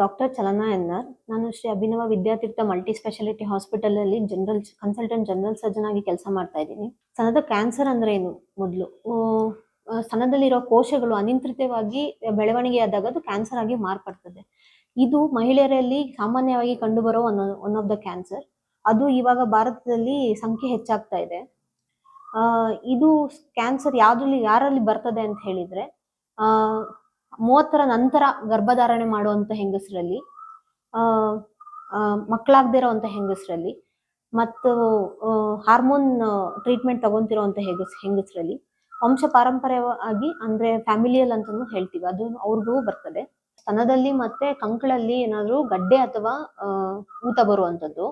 Doctor Chalana ನಾನು Shri Abhinava Vidyatheertha multi speciality hospital ಅಲ್ಲಿ general consultant general surgeon ಆಗಿ ಕೆಲಸ ಮಾಡ್ತಾ ಇದ್ದೀನಿ. ಸ್ತನದ ಕ್ಯಾನ್ಸರ್ ಅಂದ್ರೆ ಏನು ಮೊದಲು? ಸ್ತನದಲ್ಲಿರೋ ಕೋಶಗಳು ಅನಿಯಂತ್ರಿತವಾಗಿ ಬೆಳವಣಿಗೆ ಆದಾಗ ಅದು ಕ್ಯಾನ್ಸರ್ ಆಗಿ ಮಾರ್ಪಡ್ತದೆ. ಇದು ಮಹಿಳೆಯರಲ್ಲಿ ಸಾಮಾನ್ಯವಾಗಿ ಕಂಡುಬರೋ one one of the cancer. ಅದು ಇವಾಗ ಭಾರತದಲ್ಲಿ ಸಂಖ್ಯೆ ಹೆಚ್ಚಾಗ್ತಾ ಇದೆ. ಇದು ಕ್ಯಾನ್ಸರ್ ಯಾವ್ದ್ರಲ್ಲಿ, ಯಾರಲ್ಲಿ ಬರ್ತದೆ ಅಂತ ಹೇಳಿದ್ರೆ, ಆ ಮೂವತ್ತರ ನಂತರ ಗರ್ಭಧಾರಣೆ ಮಾಡುವಂತ ಹೆಂಗಸರಲ್ಲಿ, ಆ ಮಕ್ಕಳಾಗ್ದಿರೋಂಥ ಹೆಂಗಸರಲ್ಲಿ, ಮತ್ತು ಹಾರ್ಮೋನ್ ಟ್ರೀಟ್ಮೆಂಟ್ ತಗೊಂತಿರೋಂಥ ಹೆಂಗಸ್, ಹೆಂಗಸರಲ್ಲಿ, ವಂಶ ಪಾರಂಪರ್ಯವಾಗಿ ಅಂದ್ರೆ ಫ್ಯಾಮಿಲಿಯಲ್ ಅಂತಾನು ಹೇಳ್ತೀವಿ. ಅದು ಅವ್ರಿಗೂ ಬರ್ತದೆ. ಸ್ತನದಲ್ಲಿ ಮತ್ತೆ ಕಂಕಳಲ್ಲಿ ಏನಾದ್ರು ಗಡ್ಡೆ ಅಥವಾ ಊತ ಬರುವಂತದ್ದು.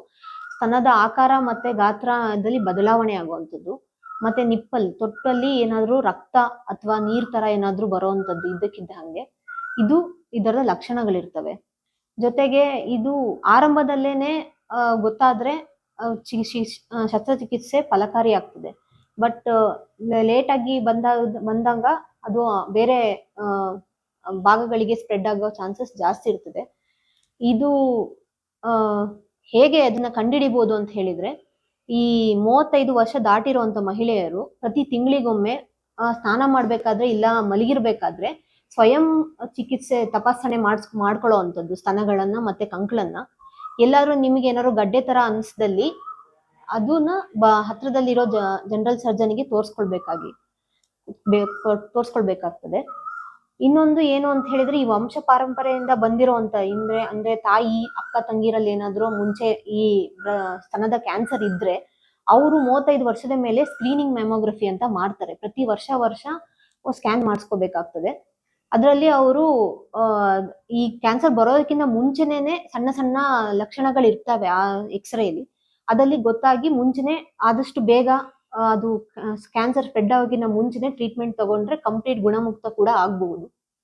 ಸ್ತನದ ಆಕಾರ ಮತ್ತೆ ಗಾತ್ರದಲ್ಲಿ ಬದಲಾವಣೆ ಆಗುವಂಥದ್ದು ಮತ್ತೆ ನಿಪ್ಪಲ್, ತೊಟ್ಟಲ್ಲಿ ಏನಾದ್ರೂ ರಕ್ತ ಅಥವಾ ನೀರ್ ತರ ಏನಾದ್ರೂ ಬರುವಂತದ್ದು ಇದ್ದಕ್ಕಿದ್ದ ಹಂಗೆ, ಇದು ಇದರ ಲಕ್ಷಣಗಳಿರ್ತವೆ. ಜೊತೆಗೆ ಇದು ಆರಂಭದಲ್ಲೇನೆ ಗೊತ್ತಾದ್ರೆ ಶಸ್ತ್ರಚಿಕಿತ್ಸೆ ಫಲಕಾರಿ ಆಗ್ತದೆ ಬಟ್ ಲೇಟ್ ಆಗಿ ಬಂದಾಗ ಬಂದಾಗ ಅದು ಬೇರೆ ಭಾಗಗಳಿಗೆ ಸ್ಪ್ರೆಡ್ ಆಗೋ ಚಾನ್ಸಸ್ ಜಾಸ್ತಿ ಇರ್ತದೆ. ಇದು ಹೇಗೆ ಅದನ್ನ ಕಂಡಿಡಿಬಹುದು ಅಂತ ಹೇಳಿದ್ರೆ ಈ ಮೂವತ್ತೈದು ವರ್ಷ ದಾಟಿರುವಂತ ಮಹಿಳೆಯರು ಪ್ರತಿ ತಿಂಗಳಿಗೊಮ್ಮೆ ಸ್ನಾನ ಮಾಡ್ಬೇಕಾದ್ರೆ ಇಲ್ಲ ಮಲಗಿರ್ಬೇಕಾದ್ರೆ ಸ್ವಯಂ ಚಿಕಿತ್ಸೆ ತಪಾಸಣೆ ಮಾಡಿಸ್ ಮಾಡ್ಕೊಳ್ಳೋ ಅಂಥದ್ದು ಸ್ತನಗಳನ್ನ ಮತ್ತೆ ಕಂಕ್ಳನ್ನ. ಎಲ್ಲಾರು ನಿಮಗೆ ಏನಾದ್ರು ಗಡ್ಡೆ ತರ ಅನ್ಸ್ದಲ್ಲಿ ಅದನ್ನ ಬ, ಹತ್ರದಲ್ಲಿರೋ ಜನರಲ್ ಸರ್ಜನ್ಗೆ ತೋರಿಸ್ಕೊಳ್ಬೇಕಾಗಿ ತೋರ್ಸ್ಕೊಳ್ಬೇಕಾಗ್ತದೆ. ಇನ್ನೊಂದು ಏನು ಅಂತ ಹೇಳಿದ್ರೆ, ಈ ವಂಶ ಪಾರಂಪರೆಯಿಂದ ಬಂದಿರೋಂತ ಅಂದ್ರೆ ಅಂದ್ರೆ ತಾಯಿ, ಅಕ್ಕ, ತಂಗಿರಲ್ಲಿ ಏನಾದ್ರು ಮುಂಚೆ ಈ ಸ್ತನದ ಕ್ಯಾನ್ಸರ್ ಇದ್ರೆ, ಅವರು ಮೂವತ್ತೈದು ವರ್ಷದ ಮೇಲೆ ಸ್ಕ್ರೀನಿಂಗ್ ಮೆಮೋಗ್ರಫಿ ಅಂತ ಮಾಡ್ತಾರೆ. ಪ್ರತಿ ವರ್ಷ ವರ್ಷ ಸ್ಕ್ಯಾನ್ ಮಾಡಿಸ್ಕೋಬೇಕಾಗ್ತದೆ. ಅದರಲ್ಲಿ ಅವರು ಈ ಕ್ಯಾನ್ಸರ್ ಬರೋದಕ್ಕಿಂತ ಮುಂಚೆನೇನೆ ಸಣ್ಣ ಸಣ್ಣ ಲಕ್ಷಣಗಳು ಇರ್ತವೆ ಆ ಎಕ್ಸ್ರೇಲಿ ಅದಲ್ಲಿ ಗೊತ್ತಾಗಿ ಮುಂಚೆನೆ ಆದಷ್ಟು ಬೇಗ ಅದು ಕ್ಯಾನ್ಸರ್ ಸ್ಪ್ರೆಡ್ ಆಗಿನ ಮುಂಚೆನೆ ಟ್ರೀಟ್ಮೆಂಟ್ ತಗೊಂಡ್ರೆ ಕಂಪ್ಲೀಟ್ ಗುಣಮುಕ್ತ ಕೂಡ ಆಗಬಹುದು